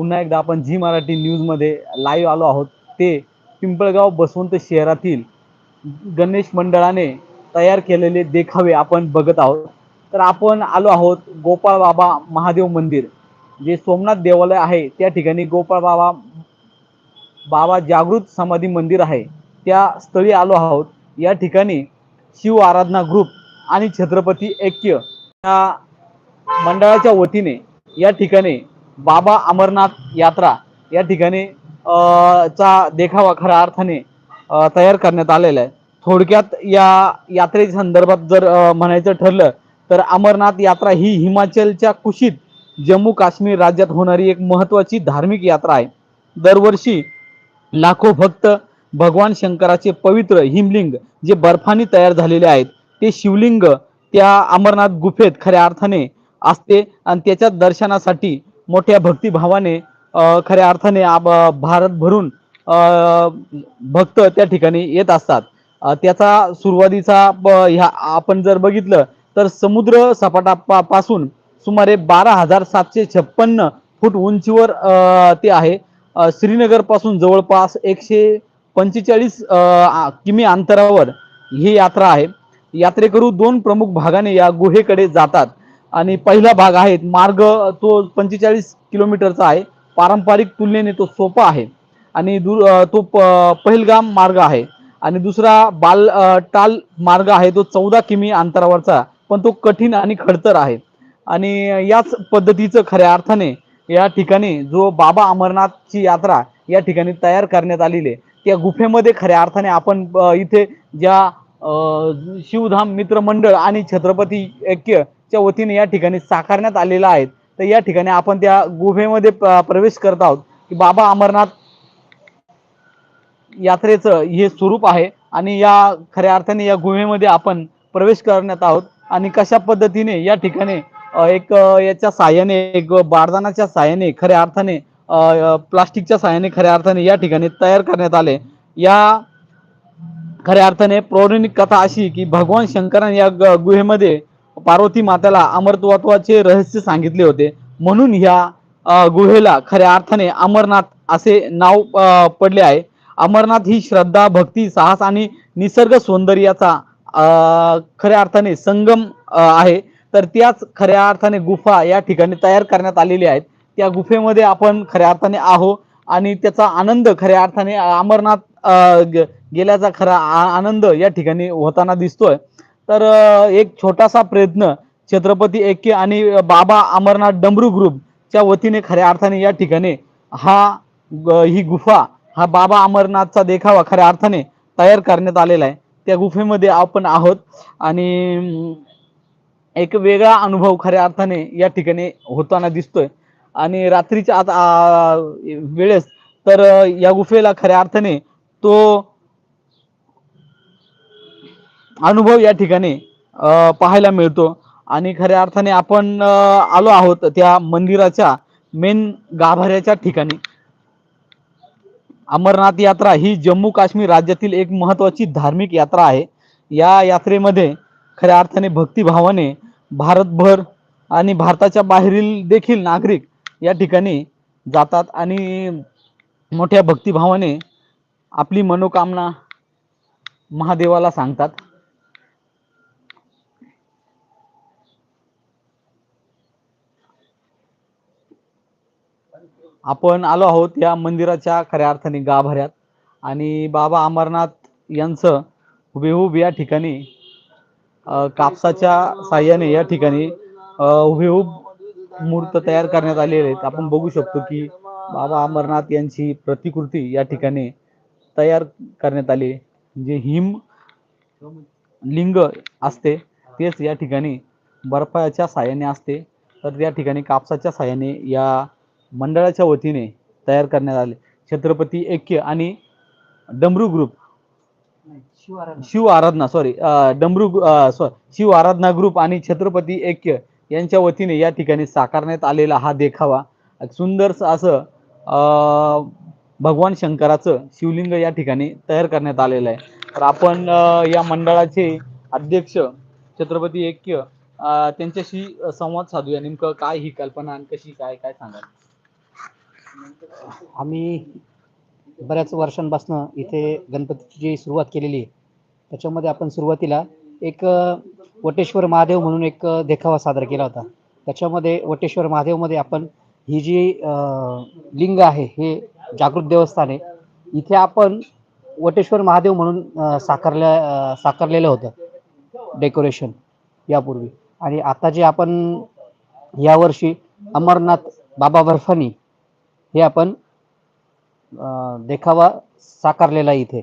पुन्हा एकदा आपण झी मराठी न्यूजमध्ये लाईव्ह आलो आहोत. ते पिंपळगाव बसवंत शहरातील गणेश मंडळाने तयार केलेले देखावे आपण बघत आहोत. तर आपण आलो आहोत गोपाळ बाबा महादेव मंदिर जे सोमनाथ देवालय आहे. त्या ठिकाणी गोपाळ बाबा बाबा जागृत समाधी मंदिर आहे. त्या स्थळी आलो आहोत. या ठिकाणी शिव आराधना ग्रुप आणि छत्रपती ऐक्य या मंडळाच्या वतीने या ठिकाणी बाबा अमरनाथ यात्रा या ठिकाणी चा देखावा खऱ्या अर्थाने तयार करण्यात आलेला आहे. थोडक्यात या यात्रेच्या संदर्भात जर म्हणायचं ठरलं तर अमरनाथ यात्रा ही हिमाचलच्या कुशीत जम्मू काश्मीर राज्यात होणारी एक महत्त्वाची धार्मिक यात्रा आहे. दरवर्षी लाखो भक्त भगवान शंकराचे पवित्र हिमलिंग जे बर्फाने तयार झालेले आहेत ते शिवलिंग त्या अमरनाथ गुफेत खऱ्या अर्थाने असते आणि त्याच्या दर्शनासाठी मोठ्या भक्तिभावाने खऱ्या अर्थाने भारत भरून भक्त त्या ठिकाणी येत असतात. त्याचा सुरुवातीचा ब- ह्या आपण जर बघितलं तर समुद्र सपाटापासून सुमारे बारा हजार सातशे छप्पन्न फूट उंचीवर ते आहे. श्रीनगरपासून श्रीनगरपासून जवळपास एकशे पंचेचाळीस किमी अंतरावर ही यात्रा आहे. यात्रेकरू दोन प्रमुख भागाने या गुहेकडे जातात. आणि पहिला भाग आहे मार्ग तो पंचेचाळीस किलोमीटरचा आहे. पारंपरिक तुलनेने तो सोपा आहे. आणि दु तो प- पहिलगाम मार्ग आहे. आणि दुसरा बाल टाल मार्ग आहे तो चौदा किमी अंतरावरचा पण तो कठीण आणि खडतर आहे. आणि याच पद्धतीचं खऱ्या अर्थाने या ठिकाणी जो बाबा अमरनाथची यात्रा या ठिकाणी तयार करण्यात आलेली आहे त्या गुफेमध्ये खऱ्या अर्थाने आपण इथे ज्या शिवधाम मित्रमंडळ आणि छत्रपती ऐक्य च्या वतीने या ठिकाणी साकारण्यात आलेला आहे. तर या ठिकाणी आपण त्या गुफेमध्ये प्रवेश करत आहोत की बाबा अमरनाथ यात्रेचं हे स्वरूप आहे आणि या खऱ्या अर्थाने या गुहेमध्ये आपण प्रवेश करण्यात आहोत. आणि कशा पद्धतीने या ठिकाणी एक याच्या साह्याने एक बारदानाच्या साह्याने खऱ्या अर्थाने प्लास्टिकच्या साह्याने खऱ्या अर्थाने या ठिकाणी तयार करण्यात आले. या खऱ्या अर्थाने पौराणिक कथा अशी की भगवान शंकराने या गुहेमध्ये पार्वती मातेला अमरत्वत्वाचे रहस्य सांगितले होते. म्हणून ह्या गुहेला खऱ्या अर्थाने अमरनाथ असे नाव पडले आहे. अमरनाथ ही श्रद्धा भक्ती साहस आणि निसर्ग सौंदर्याचा खऱ्या अर्थाने संगम आहे. तर त्याच खऱ्या अर्थाने गुफा या ठिकाणी तयार करण्यात आलेली आहेत. त्या गुफेमध्ये आपण खऱ्या अर्थाने आहो आणि त्याचा आनंद खऱ्या अर्थाने अमरनाथ ग- गेल्याचा खरा आ- आनंद या ठिकाणी होताना दिसतोय. तर एक छोटासा प्रयत्न छत्रपती ऐक्य आणि बाबा अमरनाथ डमरू ग्रुपच्या वतीने खऱ्या अर्थाने या ठिकाणी हा ही गुफा हा बाबा अमरनाथचा देखावा खऱ्या अर्थाने तयार करण्यात आलेला आहे. त्या गुफेमध्ये आपण आहोत आणि एक वेगळा अनुभव खऱ्या अर्थाने या ठिकाणी होताना दिसतोय. आणि रात्रीच्या आता वेळेस तर या गुफेला खऱ्या अर्थाने तो अनुभव या ठिकाणी पाहायला मिळतो. आणि खऱ्या अर्थाने आपण आलो आहोत त्या मंदिराच्या मेन गाभाऱ्याच्या ठिकाणी. अमरनाथ यात्रा ही जम्मू काश्मीर राज्यातील एक महत्वाची धार्मिक यात्रा आहे. या यात्रेमध्ये खऱ्या अर्थाने भक्तिभावाने भारतभर आणि भारताच्या बाहेरील देखील नागरिक या ठिकाणी जातात आणि मोठ्या भक्तिभावाने आपली मनोकामना महादेवाला सांगतात. आपण आलो आहोत या मंदिराच्या खऱ्या अर्थाने गाभाऱ्यात. आणि बाबा अमरनाथ यांचं हुबेहूब या ठिकाणी कापसाच्या साह्याने या ठिकाणी हुबेहूब मूर्त तयार करण्यात आलेले आहेत. आपण बघू शकतो की बाबा अमरनाथ यांची प्रतिकृती या ठिकाणी तयार करण्यात आली जे हिम लिंग असते तेच या ठिकाणी बर्फाच्या साह्याने असते. तर या ठिकाणी कापसाच्या साह्याने या मंडळाच्या वतीने तयार करण्यात आले. छत्रपती ऐक्य आणि Damru group Shiv Aradhana. Sorry Damru sorry Shiv Aradhana group आणि छत्रपती ऐक्य यांच्या वतीने या ठिकाणी साकारण्यात आलेला हा देखावा. सुंदर असं अं, भगवान शंकराचं शिवलिंग या ठिकाणी तयार करण्यात आलेलं आहे. तर आपण या मंडळाचे अध्यक्ष छत्रपती ऐक्य त्यांच्याशी संवाद साधूया. नेमकं काय ही कल्पना आणि कशी काय काय सांगाल? आम्ही बऱ्याच वर्षांपासून इथे गणपतीची जी सुरुवात केलेली आहे त्याच्यामध्ये आपण सुरुवातीला एक वटेश्वर महादेव म्हणून एक देखावा सादर केला होता. त्याच्यामध्ये वटेश्वर महादेवमध्ये आपण ही जी लिंग आहे हे जागृत देवस्थान आहे इथे आपण वटेश्वर महादेव म्हणून साकारल्या साकारलेलं होतं डेकोरेशन यापूर्वी. आणि आता जे आपण यावर्षी अमरनाथ बाबा बर्फानी हे आपण देखावा साकारलेला इथे.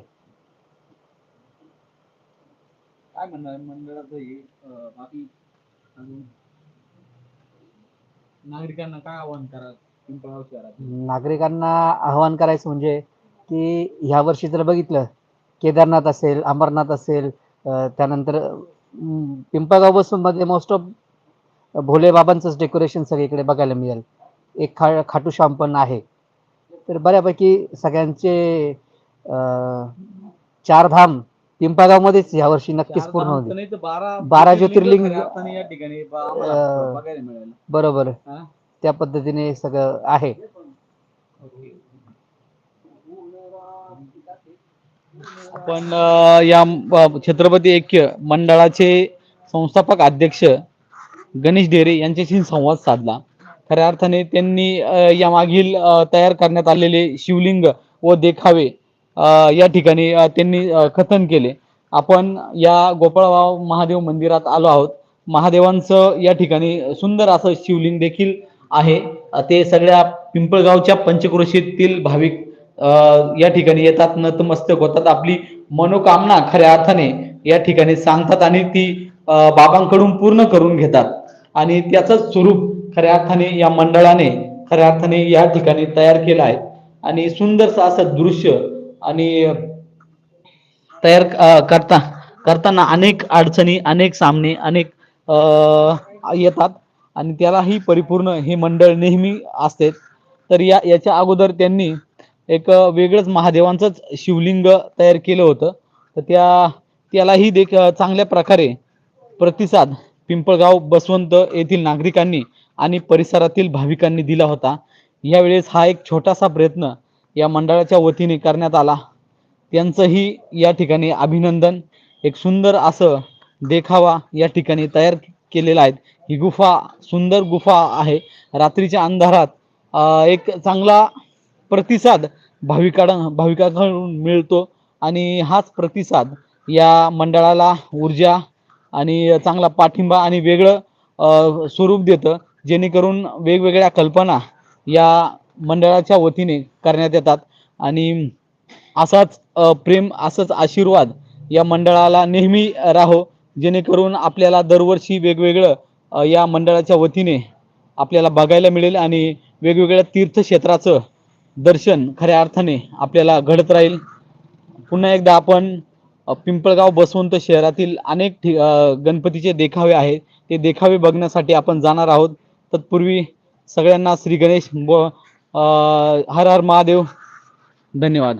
काय म्हणणार मंडळाचं अं, बाकी अजून? नागरिकांना काय आवाहन करा पिंपळगाव शहरात. नागरिकांना आवाहन करायचं म्हणजे की ह्या वर्षी जर बघितलं केदारनाथ असेल अमरनाथ असेल त्यानंतर पिंपळगाव बसून मध्ये मोस्ट ऑफ भोले बाबांचंच डेकोरेशन सगळीकडे बघायला मिळेल. एक खा खाटू श्याम पण आहे. तर बऱ्यापैकी सगळ्यांचे चार धाम पिंपळगावमध्येच ह्या वर्षी नक्कीच पूर्ण तर बारा ज्योतिर्लिंग या ठिकाणी बरोबर? त्या पद्धतीने सगळं आहे. आपण अं, या छत्रपती ऐक्य मंडळाचे संस्थापक अध्यक्ष गणेश डेरे यांच्याशी संवाद साधला. खऱ्या अर्थाने त्यांनी या मागील तयार करण्यात आलेले शिवलिंग व देखावे या ठिकाणी त्यांनी कथन केले. आपण या गोपाळबाव महादेव मंदिरात आलो आहोत. महादेवांचं या ठिकाणी सुंदर असं शिवलिंग देखील आहे. ते सगळ्या पिंपळगावच्या पंचक्रोशीतील भाविक या ठिकाणी येतात. नतमस्तक होतात. आपली मनोकामना खऱ्या अर्थाने या ठिकाणी सांगतात आणि ती बाबांकडून पूर्ण करून घेतात. आणि त्याचंच स्वरूप खऱ्या अर्थाने या मंडळाने खऱ्या अर्थाने या ठिकाणी तयार केला आहे. आणि सुंदरसं असं दृश्य आणि तयार करता करताना अनेक अडचणी अनेक सामने अनेक येतात. आणि त्यालाही परिपूर्ण हे मंडळ नेहमी असते. तर या याच्या अगोदर त्यांनी एक वेगळंच महादेवांचंच शिवलिंग तयार केलं होतं. तर त्या त्यालाही देख चांगल्या प्रकारे प्रतिसाद पिंपळगाव बसवंत येथील नागरिकांनी आणि परिसरातील भाविकांनी दिला होता. यावेळेस हा एक छोटासा प्रयत्न या मंडळाच्या वतीने करण्यात आला. त्यांचंही या ठिकाणी अभिनंदन. एक सुंदर असं देखावा या ठिकाणी तयार केलेला आहे. ही गुफा सुंदर गुफा आहे. रात्रीच्या अंधारात एक चांगला प्रतिसाद भाविकाड भाविकांकडून मिळतो. आणि हाच प्रतिसाद या मंडळाला ऊर्जा आणि चांगला पाठिंबा आणि वेगळं स्वरूप देतं. जेणेकरून वेगवेगळ्या कल्पना या मंडळाच्या वतीने करण्यात येतात. आणि असाच प्रेम असंच आशीर्वाद या मंडळाला नेहमी राहो जेणेकरून आपल्याला दरवर्षी वेगवेगळं या मंडळाच्या वतीने आपल्याला बघायला मिळेल आणि वेगवेगळ्या तीर्थक्षेत्राचं दर्शन खऱ्या अर्थाने आपल्याला घडत राहील. पुन्हा एकदा आपण पिंपळगाव बसवंत शहरातील अनेक ठि गणपतीचे देखावे आहेत. ते देखावे बघण्यासाठी आपण जाणार आहोत. तत्पूर्वी सगळ्यांना श्री गणेश ब हर हर महादेव. धन्यवाद.